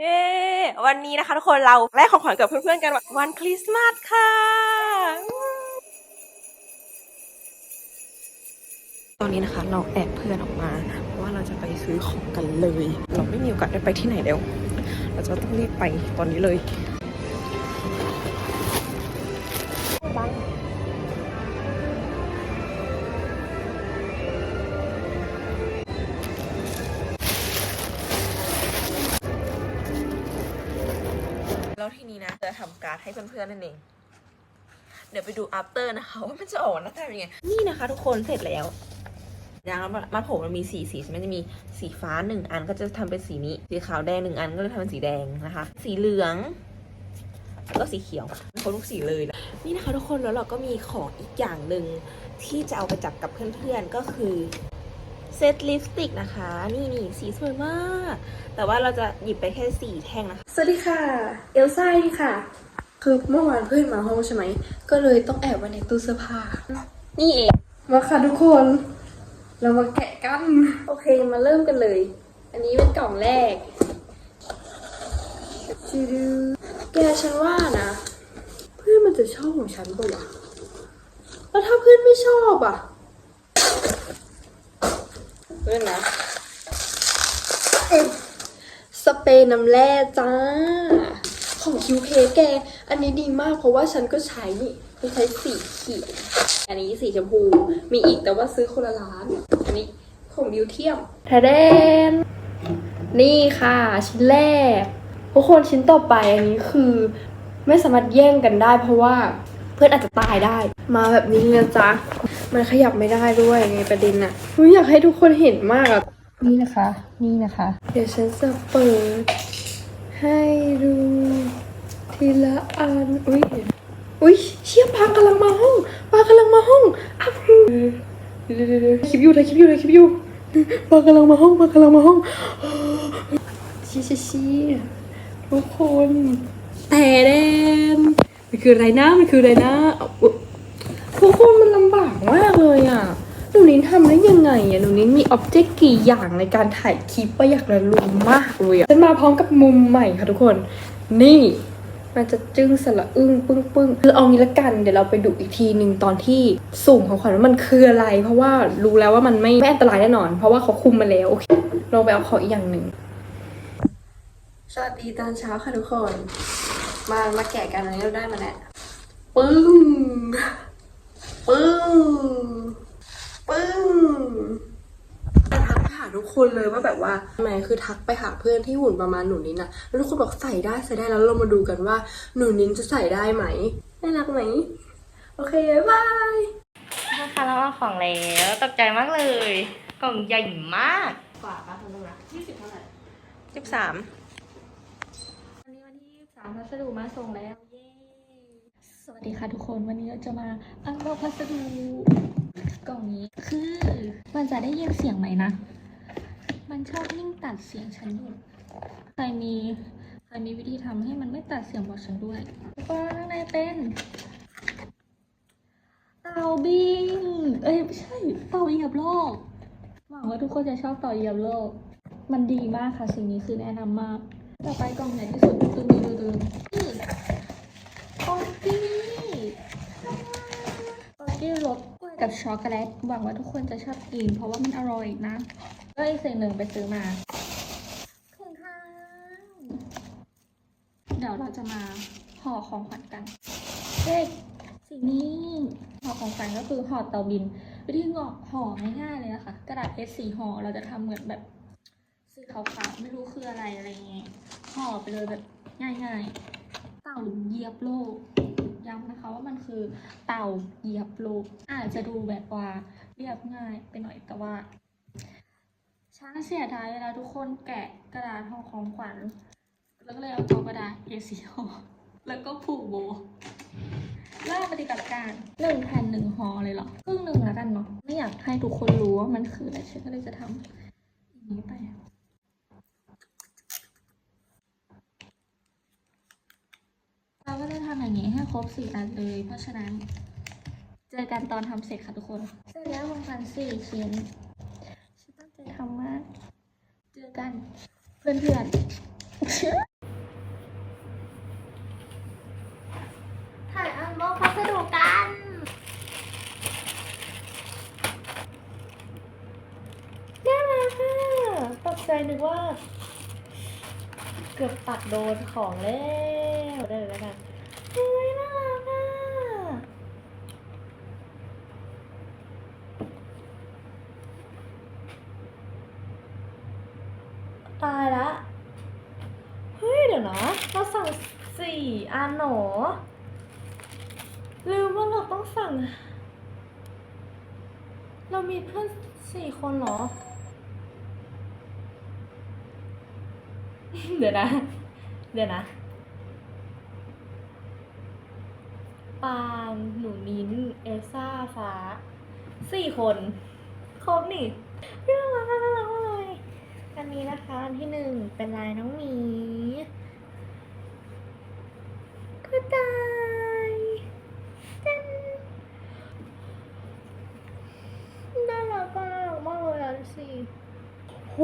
เย้วันนี้นะคะทุกคนเราแลกของขวัญกับเพื่อนๆกันวันคริสต์มาสค่ะ ตอนนี้นะคะเราแอบเพื่อนออกมาเพราะว่าเราจะไปซื้อของกันเลย เราไม่มีโอกาสได้ไปที่ไหนแล้วเราจะต้องรีบไปตอนนี้เลย ทีนี้นะจะทำการ์ดให้เพื่อนๆนั่นเอง เดี๋ยวไปดู after นะคะ ว่ามันจะออกหน้าตาเป็นยังไง นี่นะคะ ทุกคนเสร็จแล้วยางมัดผมมันมีสีสีใช่ไหมจะมีสีฟ้าหนึ่งอันก็จะทำเป็นสีนี้ สีขาวแดงหนึ่งอันก็จะทำเป็นสีแดงนะคะ สีเหลืองแล้วก็สีเขียวครบทุกสีเลยนี่นะคะทุกคนแล้วเราก็มีของอีกอย่างหนึ่งที่จะเอาไปจับกับเพื่อนๆก็คือ เซตลิปสติกนะคะ นี่นี่สีสวยมาก แต่ว่าเราจะหยิบไปแค่สี่แท่งนะคะ สวัสดีค่ะ เอลซ่านี่ค่ะ คือเมื่อวานเพื่อนมาห้องใช่ไหม ก็เลยต้องแอบไว้ในตู้เสื้อผ้า นี่เอง มาค่ะทุกคน เรามาแกะกัน โอเคมาเริ่มกันเลย อันนี้เป็นกล่องแรกจืดแกฉันว่านะ เพื่อนมันจะชอบของฉันปะวะ แล้วถ้าเพื่อนไม่ชอบอะเพื่อนนะสเปรย์น้ำแร่จ้า ของคิวเคแก อันนี้ดีมากเพราะว่าฉันก็ใช้ฉันใช้สีเขียว อันนี้สีชมพู มีอีกแต่ว่าซื้อคนละร้าน อันนี้ของดิวเทียมทะเดนนี่ค่ะ ชิ้นแรก ทุกคนชิ้นต่อไปอันนี้คือ ไม่สามารถแย่งกันได้ เพราะว่าเพื่อนอาจจะตายได้ มาแบบนี้เลยจ้ะ มันขยับไม่ได้ด้วยไงประเด็นอะอุ๊ยอยากให้ทุกคนเห็นมากอะนี่นะคะ นี่นะคะ เดี๋ยวฉันจะเปิด ให้ดูทีละอัน อุ้ยอุ้ยเชี่ยปางกำลังมาห้องปางกำลังมาห้องอ้าวเดี๋ยวเดี๋ยวเดี๋ยวคลิปอยู่เลยคลิปอยู่เลยคลิปอยู่ปางกำลังมาห้องปางกำลังมาห้องชี้ชี้ชี้ทุกคนแต่แดนมันคืออะไรนะมันคืออะไรนะเอาทุกคน มากเลยอะ หนูนิ้นทำได้ยังไงอะหนูนิ้นมีอ็อบเจกต์กี่อย่างในการถ่ายคลิปประหยัดระลุมมากเลยอะฉันมาพร้อมกับมุมใหม่ค่ะทุกคน นี่มันจะจึ้งสละอึ้งปึ้งปึ้งคือเอางี้ละกันเดี๋ยวเราไปดูอีกทีหนึ่งตอนที่สุ่มของขวัญว่ามันคืออะไร เพราะว่ารู้แล้วว่ามันไม่ไม่อันตรายแน่นอน เพราะว่าเขาคุมมาแล้วโอเคลองไปเอาของอีกอย่างหนึ่งสวัสดีตอนเช้าค่ะทุกคน มามาแกะกันอันนี้เราได้มาแล้วปึ้ง ปึ้งปึ้งทักไปหาทุกคนเลยว่าแบบว่าทำไมคือทักไปหาเพื่อนที่หุ่นประมาณหนูนินอะแล้วทุกคนบอกใส่ได้ใส่ได้แล้วเรามาดูกันว่าหนูนินจะใส่ได้ไหมน่ารักไหมโอเคบ๊ายบายนะคะเราเอาของแล้วตกใจมากเลย กล่องใหญ่มากกว่าป้าคุณลูกนะยี่สิบเท่าไหร่สิบสามวันนี้วันที่สามพัสดุมาส่งแล้ว สวัสดีค่ะทุกคนวันนี้เราจะมาอันบ็อกพัสดุกล่องนี้คือมันจะได้ยินเสียงไหมนะ มันชอบยิ่งตัดเสียงฉันอยู่ใครมีใครมีวิธีทำให้มันไม่ตัดเสียงบอกฉันด้วยแล้วก็ข้างในเป็นเต่าบินเอ้ยไม่ใช่เต่าเหยียบโลกหวังว่าทุกคนจะชอบเต่าเหยียบโลก มันดีมากค่ะสิ่งนี้คือแนะนำมาก ต่อไปกล่องใหญ่ที่สุดตึงตึงตึง ตึงนี่ป๊อกกี้ป๊อกกี้รสกล้วยกับช็อกโกแลตหวังว่าทุกคนจะชอบกิน เพราะว่ามันอร่อยนะ ก็อีกสิ่งหนึ่งไปซื้อมาถุงเท้าเดี๋ยวเราจะมาห่อของขวัญกันเด็กสิ่งนี้ห่อของขวัญก็คือห่อเตาบิน วิธีห่อห่อง่ายๆเลยนะคะ กระดาษ A4 ห่อเราจะทำเหมือนแบบสีขาวๆไม่รู้คืออะไรอะไรเงี้ยห่อไปเลยแบบง่ายๆ เต่าเหยียบโลก ย้ำนะคะว่ามันคือเต่าเหยียบโลก อาจจะดูแบบว่าเรียบง่ายไปหน่อยแต่ว่าช้างเสียดายเวลาทุกคนแกะกระดาษห่อของขวัญแล้วก็เลยเอาเอกระดาษ A4 ห่อแล้วก็ผูกโบเริ่มปฏิบัติการหนึ่งแผ่นหนึ่งหอเลยเหรอครึ่งหนึ่งแล้วกันเนาะไม่อยากให้ทุกคนรู้ว่ามันคืออะไรฉันก็เลยจะทำอย่างนี้ไป ก็จะทำอย่างนี้ให้ครบสี่อันเลย เพราะฉะนั้น เจอกันตอนทำเสร็จค่ะทุกคน เสร็จแล้ววงกันสี่ชิ้นฉันตั้งใจทำมาก เจอกันเพื่อนเพื่อนถ่ายอันโมพัสดุกันน่ารักตกใจนึกว่า เกือบตัดโดนของเล่ วได้เลยแล้วกันเฮ้ยน่ารักอะตายละ เฮ้ย เดี๋ยวนะเราสั่งสี่อันหนอลืมว่าเราต้องสั่ง เรามีเพื่อนสี่คนหรอ เดี๋ยวนะ เดี๋ยวนะ ปางหนูนิ้น เอลซ่า ฟ้า สี่คน ครบนี่น่ารักน่ารักมากเลย อันนี้นะคะอันที่หนึ่งเป็นลายน้องหมีกระต่ายจันน่ารักมากมากเลยอะดูสิโห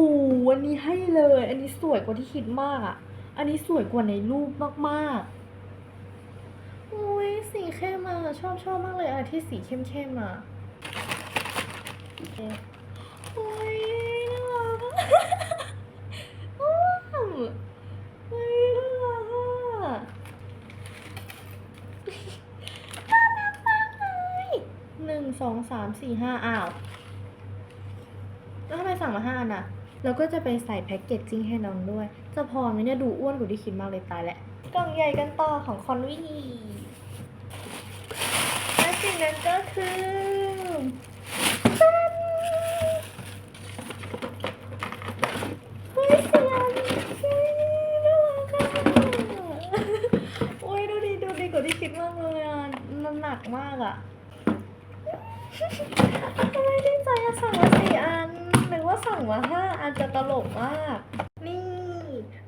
อันนี้ให้เลย อันนี้สวยกว่าที่คิดมากอะ อันนี้สวยกว่าในรูปมากๆ โอ้ยสีเข้มอะ ชอบชอบมากเลยอะที่สีเข้มๆอะโอ้ยน่ารักอะว้าวเฮ้ยน่ารักอะน่ารักมากเลยหนึ่งสองสามสี่ห้าอ้าว แล้วทำไมสั่งมาห้าอันอะเราก็จะไปใส่แพ็กเกจจิ้งให้น้องด้วย จะพอไหมเนี่ยดูอ้วนกว่าที่คิดมากเลยตายแหละ กล่องใหญ่กันต่อของคอนวินีและ สิ่งนั้นก็คือเฮ้ยสียงเฮ้ยน่ารักอะโอ้ยดูดิดูดีกว่าที่คิดมากเลยอะมันหนักมากอะทำไมดีใจอะสั่งมาสี่อันนึกว่าสั่งมาห้าอันจะตลกมาก นี่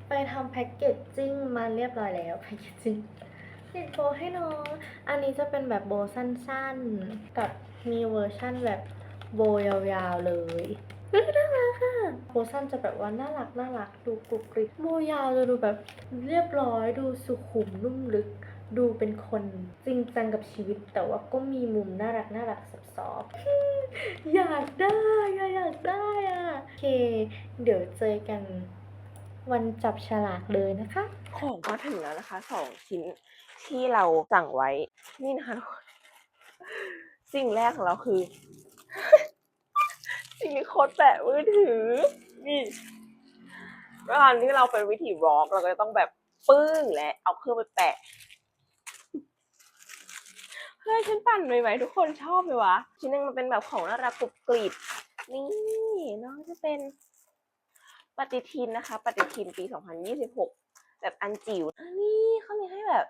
ไปทำแพ็กเกจจิ้งมาเรียบร้อยแล้วแพ็กเกจจิ้ง ติดโบให้น้อง อันนี้จะเป็นแบบโบสั้นๆ กับมีเวอร์ชั่นแบบโบยาวๆเลยน่ารักค่ะโบสั้นจะแบบว่าน่ารักน่ารักดูกรุบกริบโบยาวจะดูแบบเรียบร้อยดูสุขุมนุ่มลึก ดูเป็นคนจริงจังกับชีวิต แต่ว่าก็มีมุมน่ารักน่ารักซับซ้อนอยากได้อยากได้อะโอเค เดี๋ยวเจอกันวันจับฉลากเลยนะคะ ของมาถึงแล้วนะคะสองชิ้น ที่เราสั่งไว้ นี่นะคะทุกคนสิ่งแรกของเราคือสิ่งนี้โค้ดแปะมือถือ นี่เวลาที่เราเป็นวิธีร็อกเราก็จะต้องแบบปึ้งและ เอาเครื่องไปแปะเฮ้ยฉันปั่นไปไหมทุกคนชอบไหมวะชิ้นหนึงมันเป็นแบบของน่ารักกรุบกริบนี่น้องจะเป็นปฏิทินนะคะ ปฏิทินปี 2026 แบบอันจิ๋วนนี้เขามีให้แบบ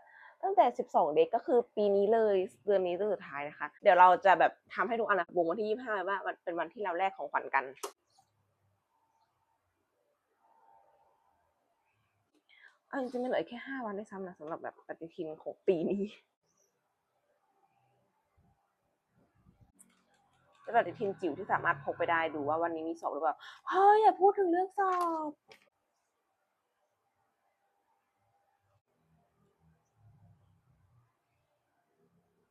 ตั้งแต่ 12 เด็กก็คือปีนี้เลยเดือนนี้เดือนสุดท้ายนะคะ เดี๋ยวเราจะแบบทำให้ทุกอันนะวงวันที่ 25 ว่ามันเป็นวันที่เราแลกของขวัญกัน เอาจริงๆมันเหลือแค่ 5 วันด้วยซ้ำนะสำหรับแบบปฏิทินของปีนี้เป็นปฏิทินจิ๋วที่สามารถพกไปได้ดูว่าวันนี้มีสอบหรือเปล่า เฮ้ยอย่าพูดถึงเรื่องสอบ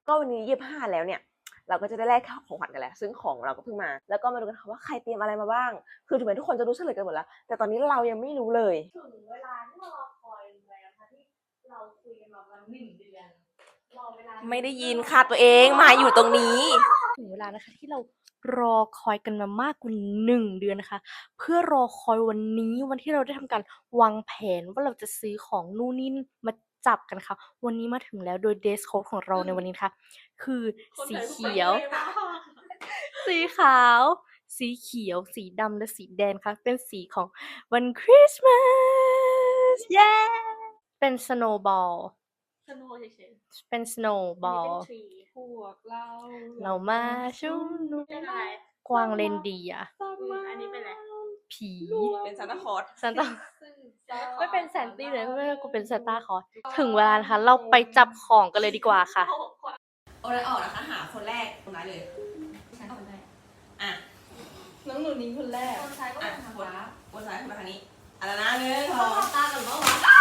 ก็วันนี้ยี่ห้าแล้วเนี่ยเราก็จะได้แลกของขวัญกันแล้ว ซึ่งของเราก็เพิ่งมา แล้วก็มาดูกันค่ะว่าใครเตรียมอะไรมาบ้าง คือถึงแม้ทุกคนจะรู้เฉลยกันหมดแล้ว แต่ตอนนี้เรายังไม่รู้เลยถึงเวลาที่เรารอคอยแล้วค่ะที่เราคุยกันมาวันหนึ่งเดือนรอเวลาไม่ได้ยินค่ะตัวเองมาอยู่ตรงนี้ถึงเวลานะคะที่เรารอคอยกันมามากกว่าหนึ่งเดือนนะคะ เพื่อรอคอยวันนี้วันที่เราได้ทำการวางแผนว่าเราจะซื้อของนู่นนี่มา จับกันค่ะ วันนี้มาถึงแล้วโดยเดสโค้ดของเราในวันนี้นะคะคือสีเขียว สีขาว สีเขียว สีดำและสีแดงค่ะ เป็นสีของวันคริสต์มาสเย้เป็นสโนว์บอลสโนว์เฉยเป็นสโนว์ๆบอลทรีพวกเราเรามาชุมนุมเป็นอะไรกวางเลนเดียร์อันนี้เป็นอะไรผีเป็นซานตาคลอสซันตา ไม่เป็นแซนตี้เลยไม่กูเป็นซานต้าคลอสถึงเวลานะคะ เราไปจับของกันเลยดีกว่าค่ะ โอ้ยออกนะคะ หาคนแรกคนไหนเลย ฉันคนแรกอะน้องหนูนิ้งคนแรกคนซ้ายก็อะเป็นทางคนฟ้าคนซ้ายคนทางนี้อะไรนะหนึ่งสต้อองงมอง ตากันบ้างวะ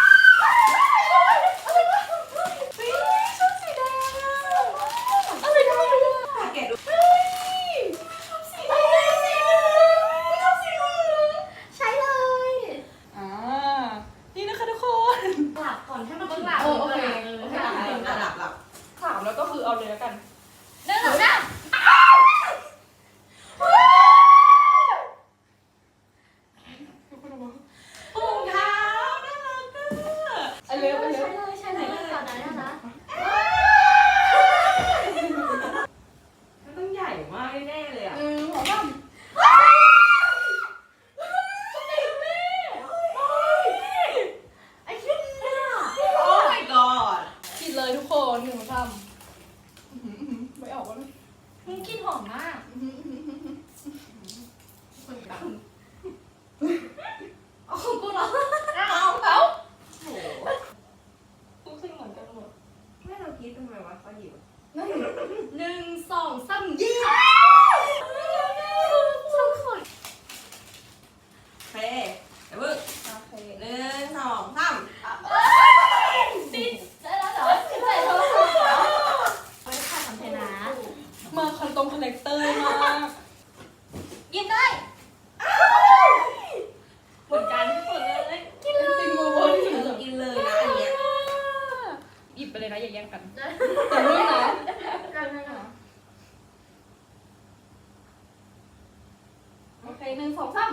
เคหนึ่งสองสาม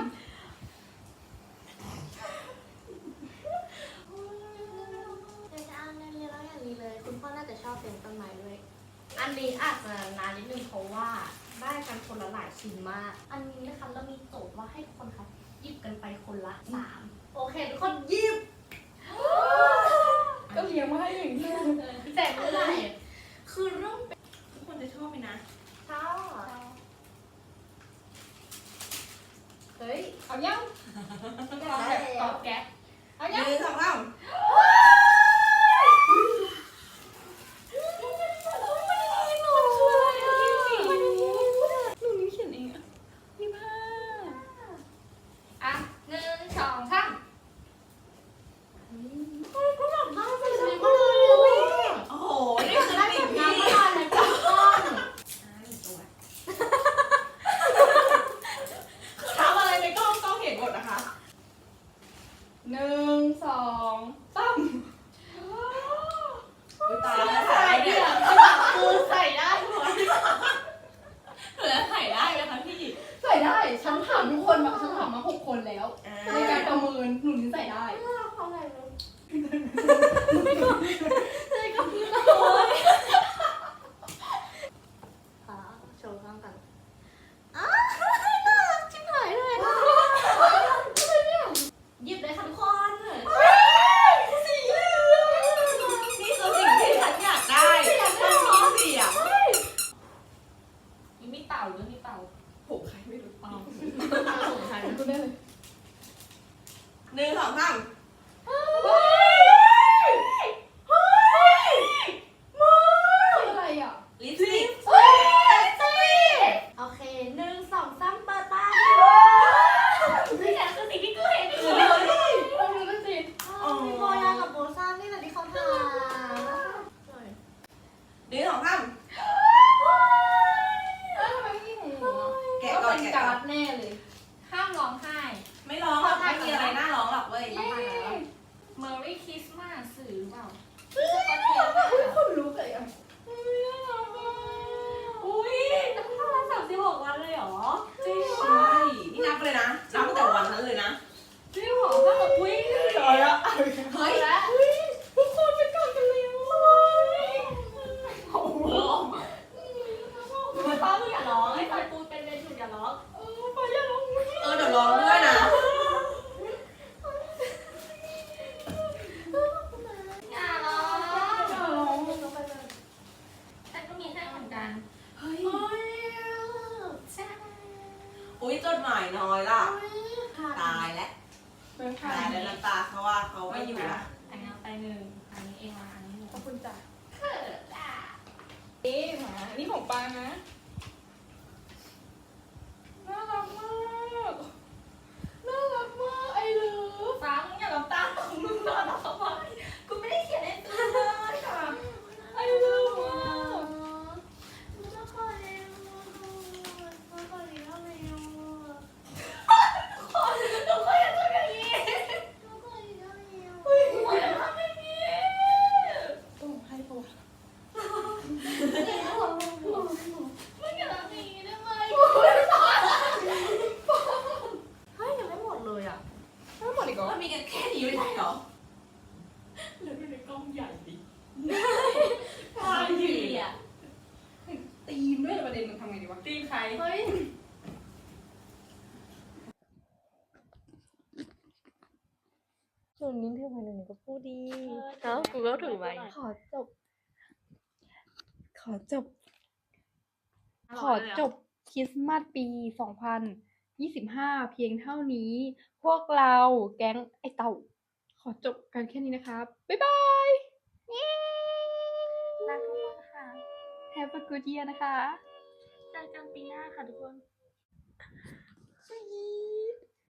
จะเอาในเรียนแล้วอย่างนี้เลย คุณพ่อน่าจะชอบเป็นต้นไม้ด้วย อันนี้อาจจะนานนิดนึงเพราะว่าได้กันคนละหลายชิ้นมาก อันนี้นะคะแล้วมีโจทย์ว่าให้คนค่ะยิบกันไปคนละสามโอเคทุกคนยิบก็เลี้ยงมาให้อย่างนี้แต่เมื่อไหร่คือเรื่องทุกคนจะชอบไหมนะชอบ Học nhau Học kẹt. Học kẹt Học nhau Học không? น้อยล่ะ ตายแล้วตายแล้วน้ำตาเขาว่าเขาไม่อยู่ละอันนี้ไปหนึ่งอันนี้เองอันนี้ขอบคุณจ้ะเขินจ้ะนี่หมานี่ของปางนะ นนี้นถือไมหนูนิ้ก็พูดดี เออกูก็ถือไว้ขอจบ ขอจบ ขอจบคริสต์มาสปีสองพันยี่สิบห้าเพียงเท่านี้ พวกเราแก๊งไอเต่า ขอจบกันแค่นี้นะครับ บ๊ายบายรักทุกคนค่ะแฮปปี้กูเดียนะคะเจอกันปีหน้าค่ะทุกคนสวัสดี